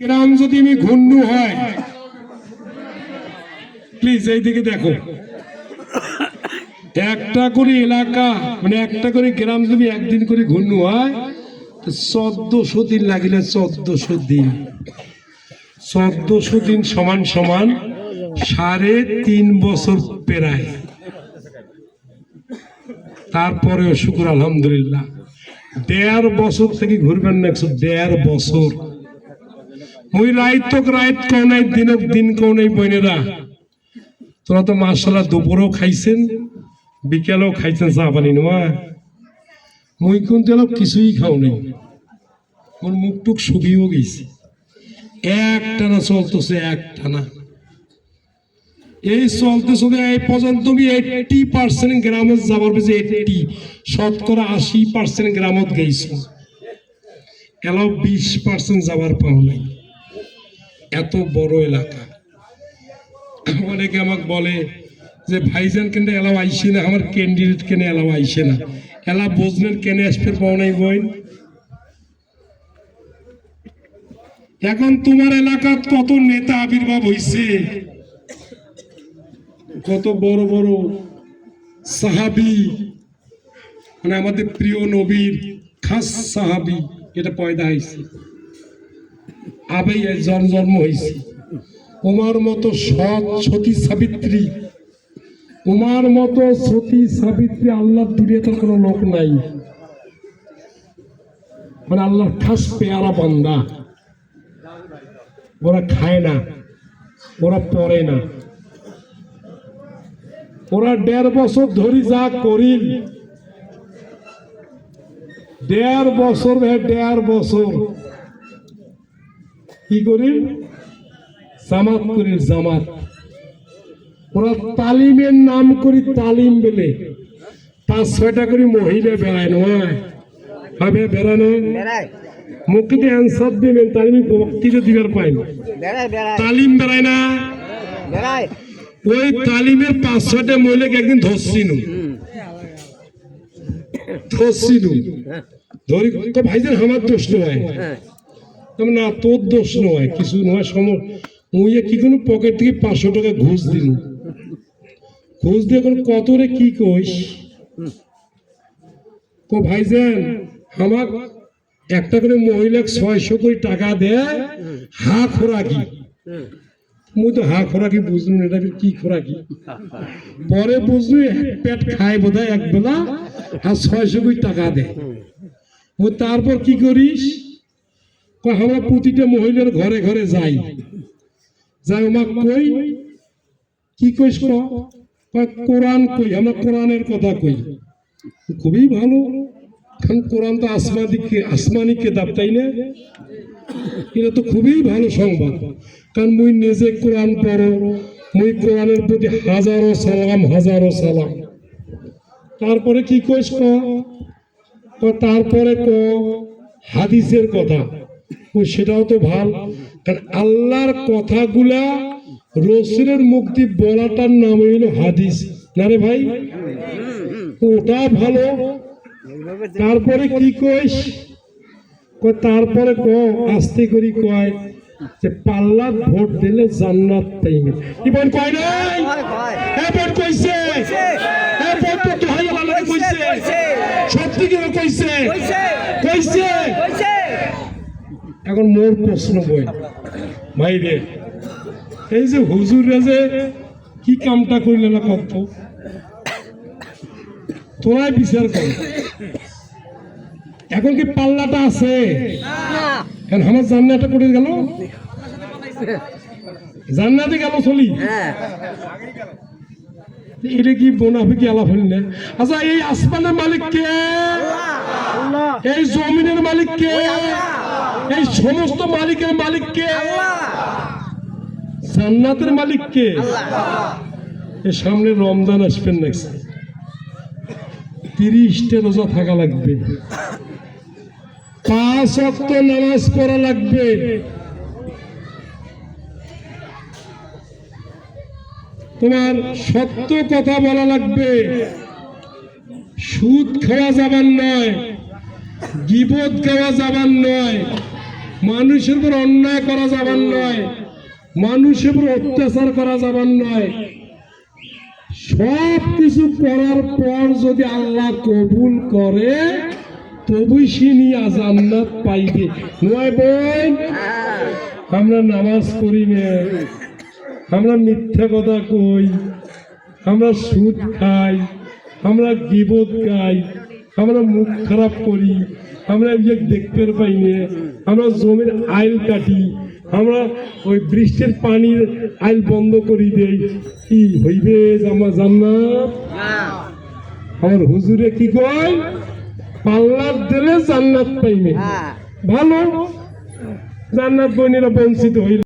গ্রাম যদি আমি ঘূর্ণ হয় প্লিজ এইদিকে দেখো। একটা করে এলাকা মানে একটা করে গ্রাম যদি একদিন করে ঘূর্ণ হয় চোদ্দশো দিন লাগিলে চোদ্দশো দিন। চোদ্দশো দিন সমান সমান সাড়ে তিন বছর পেরায়। তারপরেও শুকুর আলহামদুলিল্লাহ। দেড় বছর থেকে ঘুরবেন না দেড় বছর। ওই রাইত রাইত কও নাই, দিনক দিন কও নাই বইনেরা। তোরা তো মাসাল্লাহ দুপুরও খাইছেন, বিকেলেও খাইছেন চা পানি নোয়া। মুই কিন্তু কিছুই খাও নাই। মোর মুখ টুক শুকিয়েও গেছে। এক টানা চলতেছে, এক টানা। এই চলতে চলতে এই পর্যন্ত আমি এইটটি পার্সেন্ট গ্রামত যাবার পেয়েছি এইটটি শতকরা আশি পার্সেন্ট গ্রামত গেছি এলাও বিশ পার্সেন্ট যাবার পাও নাই। এত বড় এলাকা। অনেকে আমাকে বলে যে, ভাইজান কেন এলাও আইসে না, আমার ক্যান্ডিডেট কেন এলাও আইসে না। এলা বোঝনের কেন আসবে পাও নাই বই এখন তোমার এলাকাত কত নেতা আবির্ভাব হইছে? কত বড় বড় সাহাবি মানে আমাদের প্রিয় নবীর খাস সাহাবি, এটা পয়দা হয়েছে আবেই জন জন্ম হয়েছে। উমার মতো সৎ সতী সাবিত্রী, উমার মতো সতী সাবিত্রী আল্লাহর দুনিয়াতে কোনো লোক নাই। মানে আল্লাহর খাস পেয়ারা বান্দা। ওরা খায় না, ওরা পড়ে না। ওরা দেড় বছর ধরে যা করিল। দেড় বছর দেড় বছর। কি করিল জামাত করিল জামাত। ওরা তালিমের নাম করি তালিম বেলে। পাঁচ ছয়টা করে মহিলা বেড়ায় নয় ভাবে বেড়ানো মুখে অ্যান্সার দিবেন তালিম বক্তৃতা দিবার পাই না। তালিম বেড়ায় না। ওই তালিমের পাঁচ ছয়টা মহিলাকে একদিন ধরছিনু হুম। ধরছিনু ধরি তো ভাইজান আমার দোষ নয়। হ্যাঁ। না, তোর দোষ নয়, কিছু নয় সম মুইয়ে কি কোনো পকেট থেকে পাঁচশো টাকা ঘুষ দিল। ঘুষ দিয়ে এখন কত রে কি কইস? কো ভাইজান, আমার একটা করে মহিলা ছয়শো করে টাকা দেয় হা খোরাকি। মুই তো হা খোরাকি বুঝলুম এটা কি খোরাকি? পরে বুঝলি পেট খায় বোধ হয় এক বেলা, আর ছয়শো কোটি টাকা দেয় ও তারপর কি করিস? আমরা প্রতিটা মহিলার ঘরে ঘরে যাই। যাই আমাক কই? কি কইস কোরআন কই? আমরা কোরআনের কথা কই। খুবই ভালো। কারণ কোরআন তো আসমানি আসমানি কেতাব, তাই না? এটা তো খুবই ভালো সংবাদ। কারণ মুই নিজে কোরআন পড়ো, মুই কোরআনের প্রতি হাজারো সালাম হাজারো সালাম। তারপরে কি কইস ক, তারপরে ক, হাদিসের কথা। সেটাও তো ভালো। কারণ আল্লাহর কথাগুলা রসুলের মুক্তি বলাটার নাম হইল হাদিস। না রে ভাই? ওটা ভালো। তারপরে কি কইস? তারপরে ক আস্তে করি কয় যে পাল্লার ভোট দিলে জান্নাত পাইবে। কি বল কয় নাই? কয়। এবার কইছে? এ ভোট তো তোহাই আল্লাহ কইছে। সত্যি কইছে? কইছে। কইছে? এখন মোর প্রশ্ন বই। ভাই রে এই যে হুজুররা যে কি কামটা করিলে না কত? তোরাই বিচার কর। এখন কি পাল্লাটা আছে? এখন আমার জান্নাটা করে গেল? জান্নাতে গেল চলি? হ্যাঁ। এটা কি বোনাফি কি আলাপ হইল না? আচ্ছা এই আসমানের মালিক কে? এই জমিনের মালিক কে? এই সমস্ত মালিকের মালিক কে? আল্লাহ। জান্নাতের মালিক কে? এ সামনে রমজান আসবেন নেক্সট তিরিশটা রোজা থাকা লাগবে। পাঁচ অক্ট নামাজ পড়া লাগবে। তোমার সত্য কথা বলা লাগবে। সুদ খাওয়া যাবার নয়। গিবত খাওয়া যাবার নয়। মানুষের উপর অন্যায় করা যাবার নয়। মানুষের উপর অত্যাচার করা যাবার নয়। সব কিছু করার পর যদি আল্লাহ কবুল করে, তবুই সে নিয়ে জান্নাত পাইবে। নয় বোন, আমরা নামাজ না। আমরা মিথ্যা কথা কই। আমরা সুদ খাই। আমরা গিবত গাই আমরা মুখ খারাপ করি আমরা ইয়ে দেখতে পাই না আমরা জমির আইল কাটি আমরা ওই বৃষ্টির পানির আইল বন্ধ করি দেই। কি হইবে জামা জান্নাত? আমার হুজুরে কি কয়? পাল্লার দিলে জান্নাত পাইবে। হ্যাঁ। ভালো। জান্নাত বইনেরা বঞ্চিত হইল।